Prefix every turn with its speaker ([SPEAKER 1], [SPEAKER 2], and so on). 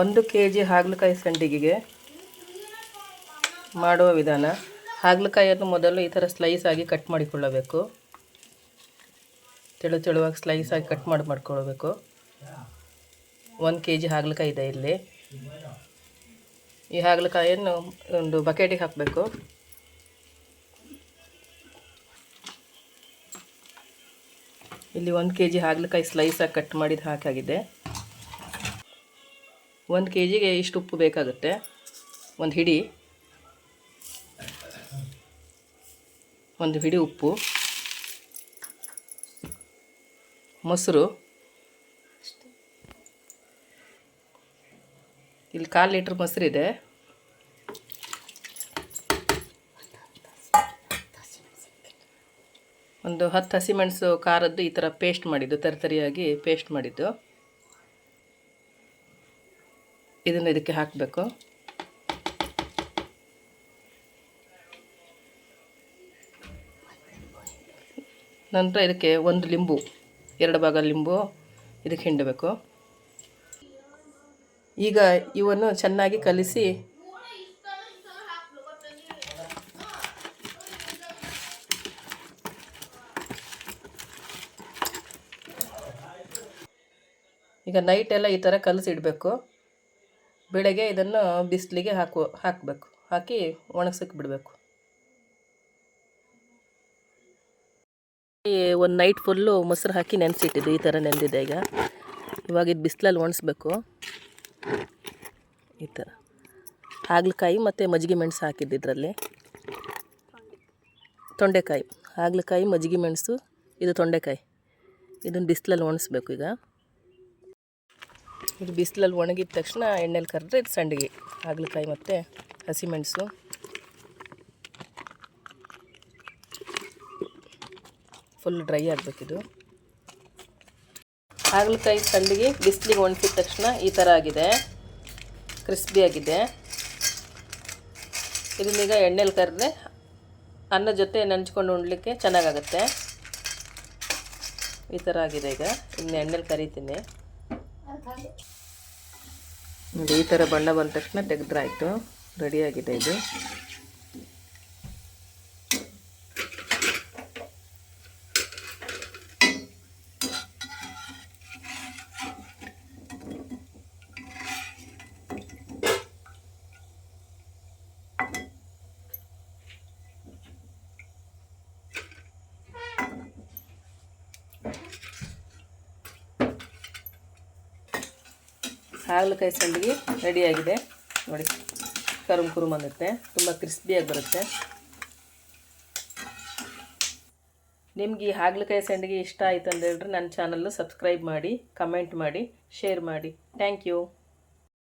[SPEAKER 1] ಒಂದು K G ಹಾಗಲಕಾಯಿ ಸಂಡಿಗೆಗೆ ಮಾಡುವ ವಿಧಾನ, ಹಾಗಲಕಾಯಿಯನ್ನು ಮೊದಲು ಈ ಥರ ಸ್ಲೈಸ್ ಆಗಿ ಕಟ್ ಮಾಡಿಕೊಳ್ಳಬೇಕು. ತೆಳು ತೆಳುವಾಗಿ ಸ್ಲೈಸ್ ಆಗಿ ಕಟ್ ಮಾಡಿ ಮಾಡ್ಕೊಳ್ಬೇಕು ಒಂದು ಕೆ ಜಿ ಹಾಗಲಕಾಯಿ ಇದೆ ಇಲ್ಲಿ. ಈ ಹಾಗಲಕಾಯಿಯನ್ನು ಒಂದು ಬಕೆಟಿಗೆ ಹಾಕಬೇಕು. ಇಲ್ಲಿ ಒಂದು ಕೆ ಜಿ ಹಾಗಲಕಾಯಿ ಸ್ಲೈಸಾಗಿ ಕಟ್ ಮಾಡಿದ ಹಾಕಾಗಿದೆ ಒಂದು ಕೆ ಜಿಗೆ ಇಷ್ಟು ಉಪ್ಪು ಬೇಕಾಗುತ್ತೆ. ಒಂದು ಹಿಡಿ. ಒಂದು ಹಿಡಿ ಉಪ್ಪು. ಮೊಸರು. ಇಲ್ಲಿ ಕಾಲು ಲೀಟ್ರ್ ಮೊಸರಿದೆ. ಒಂದು ಹತ್ತು ಹಸಿಮೆಣಸು ಖಾರದ್ದು ಈ ಥರ ಪೇಸ್ಟ್ ಮಾಡಿದ್ದು, ತರಿತರಿಯಾಗಿ ಪೇಸ್ಟ್ ಮಾಡಿದ್ದು. ಇದನ್ನು ಇದಕ್ಕೆ ಹಾಕಬೇಕು. ನಂತರ ಇದಕ್ಕೆ ಒಂದು ಲಿಂಬು, ಎರಡು ಭಾಗ ಲಿಂಬು ಇದಕ್ಕೆ ಹಿಂಡಬೇಕು. ಈಗ ಇವನ್ನು ಚೆನ್ನಾಗಿ ಕಲಿಸಿ ಈಗ ನೈಟ್ ಎಲ್ಲ ಈ ಥರ ಕಲಸಿಡಬೇಕು ಬೆಳಗ್ಗೆ ಇದನ್ನು ಬಿಸಿಲಿಗೆ ಹಾಕು, ಹಾಕಬೇಕು. ಹಾಕಿ ಒಣಗ್ಸಕ್ಕೆ ಬಿಡಬೇಕು. ಒಂದು ನೈಟ್ ಫುಲ್ಲು ಮೊಸರು ಹಾಕಿ ನೆನೆಸಿಟ್ಟಿದ್ದು ಈ ಥರ ನೆಂದಿದೆ ಈಗ. ಇವಾಗ ಇದು ಬಿಸಿಲಲ್ಲಿ ಒಣಸ್ಬೇಕು. ಈ ಥರ ಹಾಗಲಕಾಯಿ ಮತ್ತು ಮಜ್ಜಿಗೆ ಮೆಣಸು ಹಾಕಿದ್ದು ಇದರಲ್ಲಿ. ತೊಂಡೆಕಾಯಿ. ಹಾಗಲಕಾಯಿ, ಮಜ್ಜಿಗೆ ಮೆಣಸು, ಇದು ತೊಂಡೆಕಾಯಿ. ಇದನ್ನು ಬಿಸಿಲಲ್ಲಿ ಒಣಸ್ಬೇಕು ಈಗ. ಇದು ಬಿಸಿಲಲ್ಲಿ ಒಣಗಿದ ತಕ್ಷಣ ಎಣ್ಣೆಲಿ ಕರೆದ್ರೆ ಇದು ಸಂಡಿಗೆ. ಹಾಗಲಕಾಯಿ ಮತ್ತು ಹಸಿಮೆಣಸು ಫುಲ್ ಡ್ರೈ ಆಗಬೇಕಿದು. ಹಾಗಲಕಾಯಿ ಸಂಡಿಗೆ ಬಿಸಿಲಿಗೆ ಒಣಗಿದ ತಕ್ಷಣ ಈ ಥರ ಆಗಿದೆ. ಕ್ರಿಸ್ಪಿ ಆಗಿದೆ. ಇದನ್ನೀಗ ಎಣ್ಣೆಲಿ ಕರೆದ್ರೆ ಅನ್ನ ಜೊತೆ ನೆಂಚ್ಕೊಂಡು ಉಣ್ಲಿಕ್ಕೆ ಚೆನ್ನಾಗಾಗುತ್ತೆ. ಈ ಥರ ಆಗಿದೆ ಈಗ. ಇನ್ನು ಎಣ್ಣೆಲಿ ಕರಿತೀನಿ. ನೋಡಿ ಈ ಥರ ಬಣ್ಣ ಬಂದ ತಕ್ಷಣ ತೆಗೆದ್ರಾಯ್ತು. ರೆಡಿಯಾಗಿದೆ ಇದು. ಹಾಗಲಕಾಯಿ ಸಂಡಿಗೆ ರೆಡಿಯಾಗಿದೆ ನೋಡಿ, ಕರುಮ್ ಕುರುಮ್ ಅನ್ನುತ್ತೆ. ತುಂಬ ಕ್ರಿಸ್ಪಿಯಾಗಿ ಬರುತ್ತೆ. ನಿಮ್ಗೆ ಈ ಹಾಗಲಕಾಯಿ ಸಂಡಿಗೆ ಇಷ್ಟ ಆಯಿತು ಅಂತ ಹೇಳಿದ್ರೆ ನನ್ನ ಚಾನಲ್ಲು ಸಬ್ಸ್ಕ್ರೈಬ್ ಮಾಡಿ ಕಮೆಂಟ್ ಮಾಡಿ ಶೇರ್ ಮಾಡಿ. Thank you